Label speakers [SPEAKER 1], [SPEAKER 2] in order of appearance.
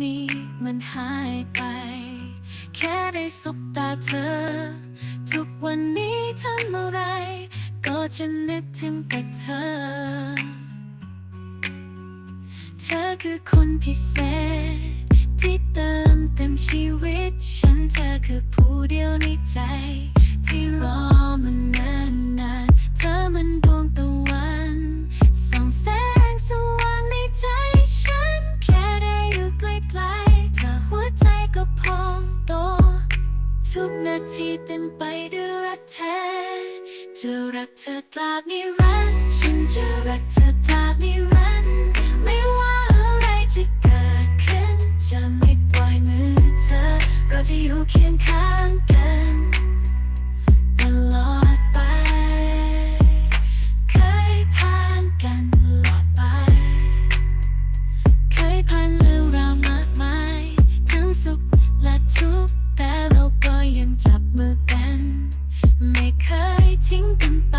[SPEAKER 1] มีมันหายไป แค่ได้สบตาเธอ ทุกวันนี้ทำอะไร ก็จะนึกถึงแต่เธอ เธอคือคนพิเศษ ที่เติมเต็มชีวิต ทุกนาทีเต็มไปด้วยรักแท้จะรักเธอตราบนิรันดร์ฉันจะรักเธอตราบนิรันดร์ไม่ว่าอะไรจะเกิดขึ้น จะไม่ปล่อยมือเธอ เราจะอยู่เคียงข้าง จับมือกัน ไม่เคยทิ้งกัน